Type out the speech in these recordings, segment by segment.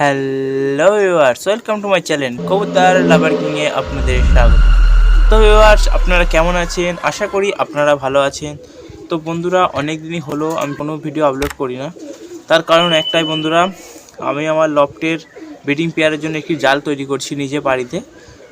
Hello viewers, welcome to my channel কবুতর lover কিংয়ে আপনাদের স্বাগত। তো ভিউয়ার্স, আপনারা কেমন আছেন? আশা করি আপনারা ভালো আছেন। তো বন্ধুরা অনেক দিনই হলো আমি কোনো ভিডিও আপলোড করি না। তার কারণ একটাই বন্ধুরা, আমি আমার লফটের বেডিং পেয়ারের জন্য একটি জাল তৈরি করছি নিজে বাড়িতে।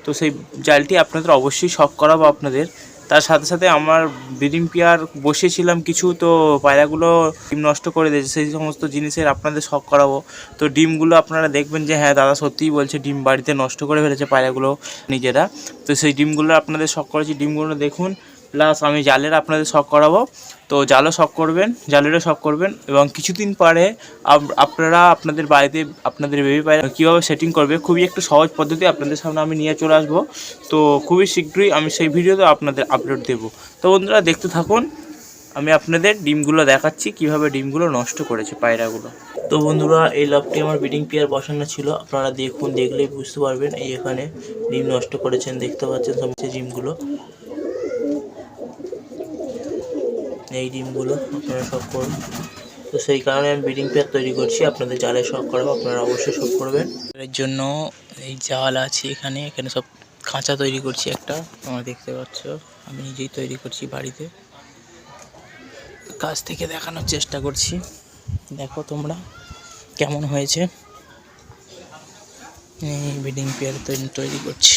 তো সেই জালটি আপনাদের অবশ্যই শখ করাবো আপনাদের। তার সাথে সাথে আমার ব্রিডিং পেয়ার বসিয়েছিলাম কিছু, তো পায়রাগুলো ডিম নষ্ট করে দিয়েছে, সেই সমস্ত জিনিসের আপনাদের শখ করাবো। তো ডিমগুলো আপনারা দেখবেন যে হ্যাঁ দাদা সত্যিই বলছে, ডিম বাড়িতে নষ্ট করে ফেলেছে পায়রাগুলো নিজেরা। তো সেই ডিমগুলো আপনাদের শখ করেছি, ডিমগুলো দেখুন প্লাস আমি জালের আপনাদের শখ করাবো। তো জালও শখ করবেন, জালেরও শখ করবেন এবং কিছুদিন পরে আপ- আপনারা আপনাদের বাড়িতে, আপনাদের বেবি পায়রা কীভাবে সেটিং করবে, খুবই একটা সহজ পদ্ধতি আপনাদের সামনে আমি নিয়ে চলে আসব। তো খুবই শীঘ্রই আমি সেই ভিডিওতে আপনাদের আপলোড দেব। তো বন্ধুরা দেখতে থাকুন, আমি আপনাদের ডিমগুলো দেখাচ্ছি, কীভাবে ডিমগুলো নষ্ট করেছে পায়রাগুলো। তো বন্ধুরা, এই লকটি আমার ব্রিডিং পেয়ার বসানো ছিল। আপনারা দেখুন, দেখলেই বুঝতে পারবেন, এই এখানে ডিম নষ্ট করেছেন, দেখতে পাচ্ছেন সমস্ত ডিমগুলো। এই ডিমগুলো আপনারা সব করুন। তো সেই কারণে আমি ব্রিডিং পেয়ার তৈরি করছি। আপনাদের জালে শখ করাবো, আপনারা অবশ্যই সব করবেন। এর জন্য এই জাল আছে এখানে। এখানে সব খাঁচা তৈরি করছি একটা। তোমরা দেখতে পাচ্ছ, আমি নিজেই তৈরি করছি বাড়িতে। কাছ থেকে দেখানোর চেষ্টা করছি। দেখো তোমরা কেমন হয়েছে। এই ব্রিডিং পেয়ার তৈরি করছি।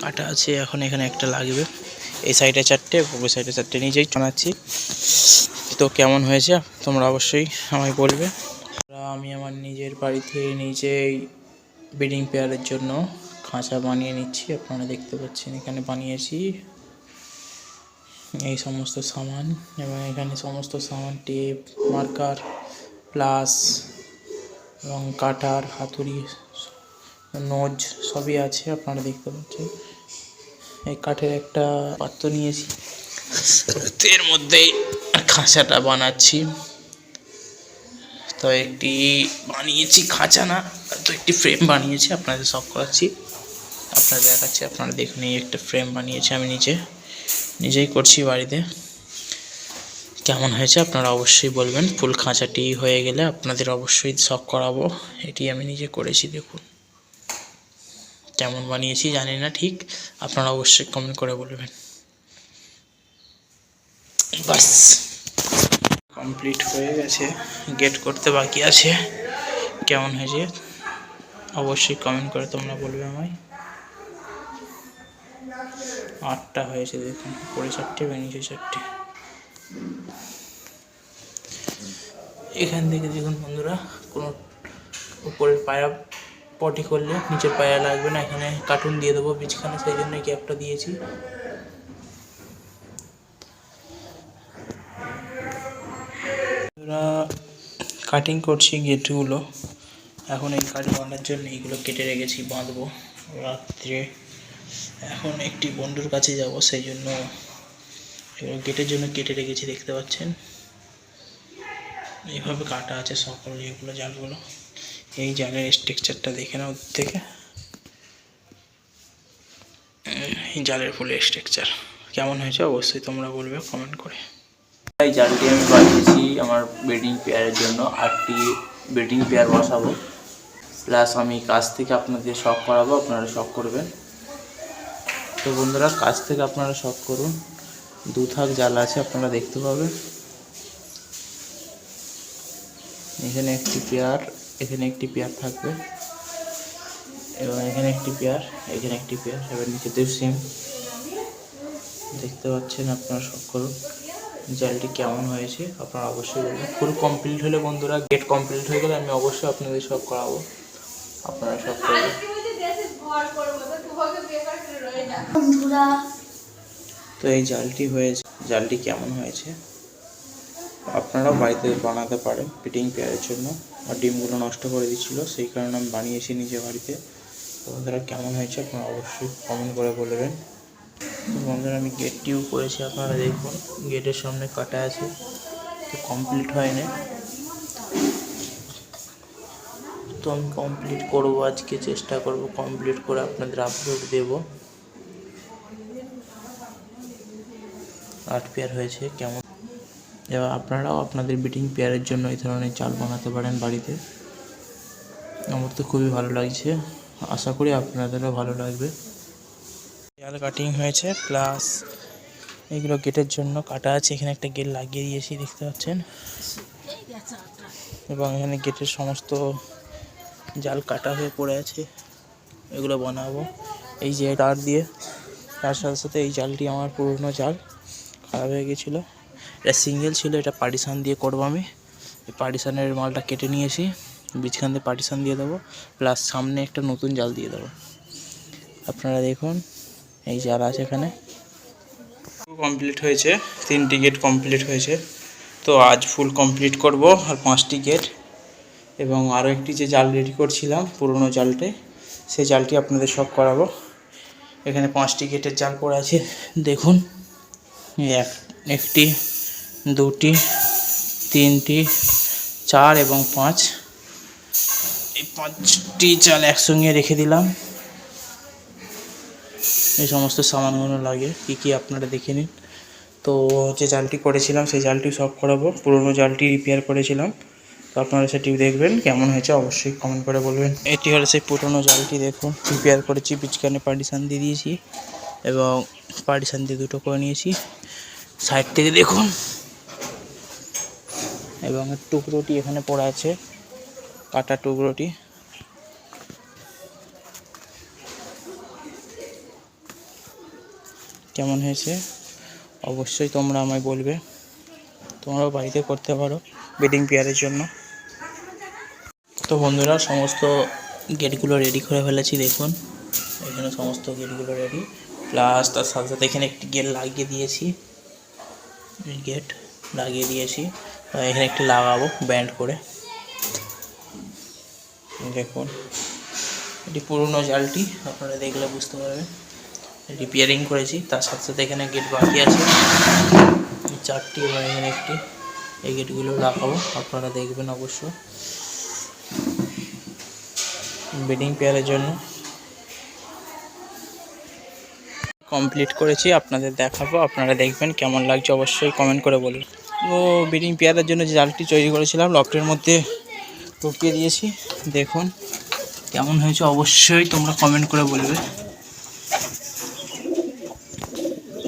কাটা আছে, এখন এখানে একটা লাগবে। এই সাইডে চারটে ওই সাইডে চারটে নিজেই বানাচ্ছি। তো কেমন হয়েছে? তোমরা অবশ্যই আমায় বলবে। আমি আমার নিজের বাড়িতে নিজেই ব্রিডিং পেয়ারের জন্য খাঁচা বানিয়ে নিচ্ছি। আপনারা দেখতে পাচ্ছেন, এখানে বানিয়েছি এই সমস্ত সামান এবং এখানে সমস্ত সামান, টেপ, মার্কার, প্লাস এবং কাটার, হাতুড়ি, নোজ সবই আছে, আপনারা দেখতে পাচ্ছেন। এই কাঠের একটা পাত্র নিয়েছি। এর মধ্যেই খাঁচাটা বানাচ্ছি। তো একটি বানিয়েছি খাঁচা না, তো একটি ফ্রেম বানিয়েছি, আপনাদের সব করাচ্ছি। আপনাদের দেখাচ্ছি, আপনারা দেখুন এই একটা ফ্রেম বানিয়েছি আমি নিজে। নিজেই করছি বাড়িতে। কেমন হয়েছে আপনারা অবশ্যই বলবেন। ফুল খাঁচাটি হয়ে গেলে আপনাদের অবশ্যই শখ করাবো। এটি আমি নিজে করেছি, দেখুন। কেমন বানিয়েছি জানি না ঠিক, আপনারা অবশ্যই কমেন্ট করে বলবেন। বাস। কমপ্লিট হয়ে গেছে গেট করতে বাকি আছে। কেমন হয়েছে? অবশ্যই কমেন্ট করে তোমরা বলবে আমায়। আটটা হয়েছে দেখুন উপরে চারটে বা নিচে চারটে। এখান থেকে দেখুন বন্ধুরা, কোনো উপরের পায়রা পটি করলে নিচের পায়রা লাগবে না, এখানে কার্টুন দিয়ে দেবো বীজখানে সেই জন্য গ্যাপটা দিয়েছি। কাটিং করছি গেটগুলো। এখন এই কাঠ বাঁধার জন্য এইগুলো কেটে রেখেছি, বাঁধবো রাত্রে। এখন একটি বন্ধুর কাছে যাব, সেই জন্য গেটের জন্য কেটে রেখেছি, দেখতে পাচ্ছেন? এইভাবে কাটা আছে সকল এগুলো জালগুলো। এই জালের স্ট্রাকচারটা দেখে নাও থেকে এই জালের ফুলের স্ট্রাকচার কেমন হয়েছে অবশ্যই তোমরা বলবে কমেন্ট করে। এই জালটি আমি বানিয়েছি আমার ব্রিডিং পেয়ারের জন্য। আটটি ব্রিডিং পেয়ার বসাবো। প্লাস আমি কাছ থেকে আপনাদের শখ করাবো, আপনারা শখ করবেন। তো বন্ধুরা কাছ থেকে আপনারা শখ করুন। দু থাক জাল আছে, আপনারা দেখতে পাবেন। এখানে একটি পেয়ার এখানে একটি পেয়ার থাকবে। এবং এখানে একটি পেয়ার এখানে একটি পেয়ার এবার নিচেতেও সেম। দেখতে পাচ্ছেন আপনারা সব করুন জালটি কেমন হয়েছে আপনারা অবশ্যই বলবেন। ফুল কমপ্লিট হলে বন্ধুরা গেট কমপ্লিট হয়ে গেলে আমি অবশ্যই আপনাদের সব করাবো। আপনারা সব করবেন। তো এই জালটি হয়েছে জালটি কেমন হয়েছে? আপনারাও বাড়িতে বানাতে পারেন পিটিং পেয়ারের জন্য। আর ডিমগুলো নষ্ট করে দিচ্ছিল, সেই কারণে আমি বানিয়েছি নিজে বাড়িতে। তো বন্ধুরা, কেমন হয়েছে আপনারা অবশ্যই কমেন্ট করে বলবেন। তো বন্ধুরা, আমি গেটটিও করেছি, আপনারা দেখুন। গেটের সামনে কাটা আছে, তো কমপ্লিট হয়নি। তো আমি কমপ্লিট করব আজকে, চেষ্টা করব কমপ্লিট করে আপনাদের আপলোড দেবো। আট পেয়ার হয়েছে, কেমন এবার আপনারাও আপনাদের বিটিং পেয়ারের জন্য এই ধরনের চাল বানাতে পারেন বাড়িতে। আমার তো খুবই ভালো লাগছে। আশা করি আপনাদেরও ভালো লাগবে। জাল কাটিং হয়েছে প্লাস এগুলো গেটের জন্য কাটা আছে। এখানে একটা গেট লাগিয়ে দিয়েছি, দেখতে পাচ্ছেন? এবং এখানে গেটের সমস্ত জাল কাটা হয়ে পড়ে আছে। এগুলো বানাবো। এই যে তার দিয়ে, তার সাথে সাথে এই জালটি আমার পুরনো জাল, খারাপ হয়ে গেছিল। এটা সিঙ্গেল ছিল, এটা পার্টিশান দিয়ে করব আমি। পার্টিশানের মালটা কেটে নিয়েছি, বীজখান দিয়ে পার্টিশান দিয়ে দেবো প্লাস সামনে একটা নতুন জাল দিয়ে দেবো। আপনারা দেখুন, এই জাল আছে এখানে। কমপ্লিট হয়েছে, তিনটি গেট কমপ্লিট হয়েছে। তো আজ ফুল কমপ্লিট করব, আর পাঁচটি গেট এবং আরও একটি যে জাল রেডি করছিলাম, পুরনো জালটে, সেই জালটি আপনাদের সব করাবো। এখানে পাঁচটি গেটের জাল পড়ে আছে, দেখুন। এক, একটি দুটি, তিনটি, চার এবং পাঁচ। এই পাঁচটি চাল একসঙ্গে রেখে দিলাম। এই সমস্ত সামানগুলো লাগে, কী কী আপনারা দেখে নিন। তো যে জালটি করেছিলাম, সেই জালটি সব করাবো। পুরনো জালটি রিপেয়ার করেছিলাম। তো আপনারা সেটি দেখবেন, কেমন হয়েছে অবশ্যই কমেন্ট করে বলবেন। এটি হলো সেই পুরোনো জালটি দেখুন। রিপেয়ার করেছি বিচকানে পার্টিশান দিয়ে দিয়েছি এবং পার্টিশান দিয়ে দুটো করে নিয়েছি। সাইড থেকে দেখুন। এবং টুকরোটি এখানে পড়ে আছে, কাটা টুকরোটি। কেমন হয়েছে? অবশ্যই তোমরা আমায় বলবে। তোমরাও বাড়িতে করতে পারো বেডিং পেয়ারের জন্য। তো বন্ধুরা, সমস্ত গেটগুলো রেডি করে ফেলেছি, দেখুন। এখানে সমস্ত গেটগুলো রেডি প্লাস তার সাথে সাথে এখানে একটি গেট লাগিয়ে দিয়েছি। গেট লাগিয়ে দিয়েছি। এখানে একটি লাগাবো ব্যান্ড করে। দেখুন, এটি পুরনো জালটি, আপনারা দেখলে বুঝতে পারবেন। রিপেয়ারিং করেছি, তার সাথে সাথে এখানে গেট বাকি আছে। চারটি এবং এখানে একটি, এই গেটগুলো লাগাবো, আপনারা দেখবেন অবশ্য বেডিং পেয়ারের জন্য। কমপ্লিট করেছি, আপনাদের দেখাবো, আপনারা দেখবেন কেমন লাগছে, অবশ্যই কমেন্ট করে বলুন। ও বেডিং পেয়ারের জন্য যে জালটি তৈরি করেছিলাম, লকটের মধ্যে ঢুকিয়ে দিয়েছি। দেখুন কেমন হয়েছে, অবশ্যই তোমরা কমেন্ট করে বলবে।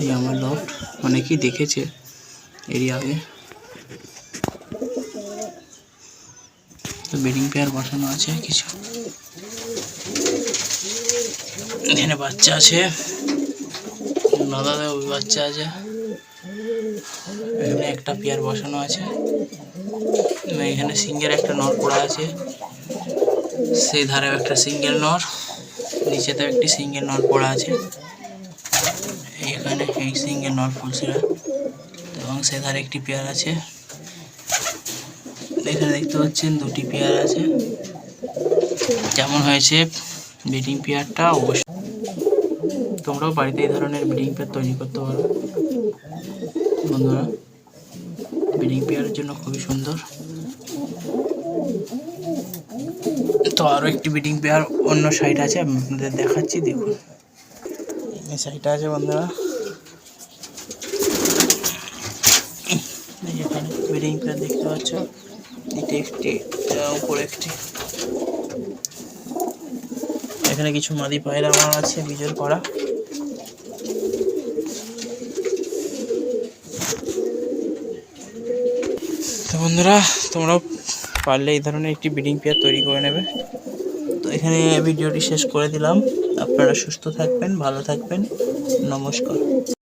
এই আমার লফট অনেকেই দেখেছে এরই আগে তো বেডিং পেয়ার বসানো আছে কিছু। এখানে বাচ্চা আছে। দাদা ওই বাচ্চা আছে। একটা পেয়ার বসানো আছে। এখানে সিঙ্গেল একটা নর পড়া আছে। সেই ধারে একটা সিঙ্গেল নর, নিচেতেও একটি সিঙ্গেল নর পড়া আছে। এখানে এই সিঙ্গেল নট ফুলসিরা এবং সে ধারে একটি পেয়ার আছে। এখানে দেখতে পাচ্ছেন দুটি পেয়ার আছে। কেমন হয়েছে ব্রিডিং পেয়ারটা, অবশ্যই তোমরাও বাড়িতে এই ধরনের ব্রিডিং পেয়ার তৈরি করতে পারো। বন্ধুরা ব্রিডিং পেয়ারের জন্য খুবই সুন্দর। তো আরও একটি ব্রিডিং পেয়ার অন্য সাইড আছে, আমি আপনাদের দেখাচ্ছি, দেখুন। এই সাইডটা আছে বন্ধুরা। এখানে বেডিং প্ল্যান দেখতে পাচ্ছ। এটা একটি উপরে একটি। এখানে কিছু মাদি পায়রা আমার আছে বিজোর করা। বন্ধুরা, তোমরাও পারলে এই ধরনের একটি ব্রিডিং পেয়ার তৈরি করে নেবে। তো এখানে ভিডিওটি শেষ করে দিলাম। আপনারা সুস্থ থাকবেন, ভালো থাকবেন। নমস্কার।